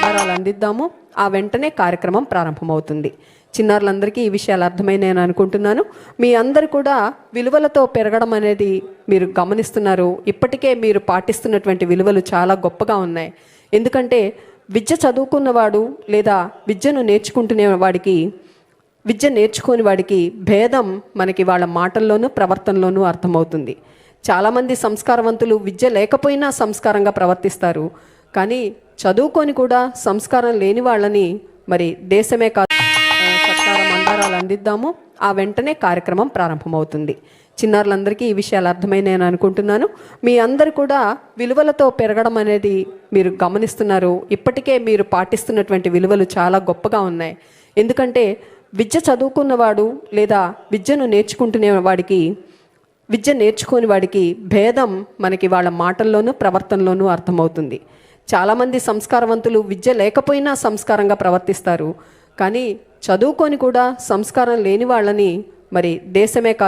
మందారాలు అందిద్దాము. ఆ వెంటనే కార్యక్రమం ప్రారంభమవుతుంది. చిన్నారులందరికీ ఈ విషయాలు అర్థమైనాయి నేను అనుకుంటున్నాను. మీ అందరు కూడా విలువలతో పెరగడం అనేది మీరు గమనిస్తున్నారు. ఇప్పటికే మీరు పాటిస్తున్నటువంటి విలువలు చాలా గొప్పగా ఉన్నాయి. ఎందుకంటే విద్య చదువుకున్నవాడు లేదా విద్యను నేర్చుకుంటునే వాడికి విద్య నేర్చుకోని వాడికి భేదం మనకి వాళ్ళ మాటల్లోనూ ప్రవర్తనలోనూ అర్థమవుతుంది. చాలామంది సంస్కారవంతులు విద్య లేకపోయినా సంస్కారంగా ప్రవర్తిస్తారు. కానీ చదువుకొని కూడా సంస్కారం లేని వాళ్ళని మరి దేశమే కాదు ఆ, సత్కార అందిద్దాము. ఆ వెంటనే కార్యక్రమం ప్రారంభమవుతుంది. చిన్నారులందరికీ ఈ విషయాలు అర్థమైనాయి నేను అనుకుంటున్నాను. మీ అందరు కూడా విలువలతో పెరగడం అనేది మీరు గమనిస్తున్నారు. ఇప్పటికే మీరు పాటిస్తున్నటువంటి విలువలు చాలా గొప్పగా ఉన్నాయి. ఎందుకంటే విద్య చదువుకున్నవాడు లేదా విద్యను నేర్చుకుంటునే వాడికి విద్య నేర్చుకోని వాడికి భేదం మనకి వాళ్ళ మాటల్లోనూ ప్రవర్తనలోనూ అర్థమవుతుంది. చాలామంది సంస్కారవంతులు విద్య లేకపోయినా సంస్కారంగా ప్రవర్తిస్తారు. కానీ చదువుకొని కూడా సంస్కారం లేని వాళ్ళని మరి దేశమే కాదు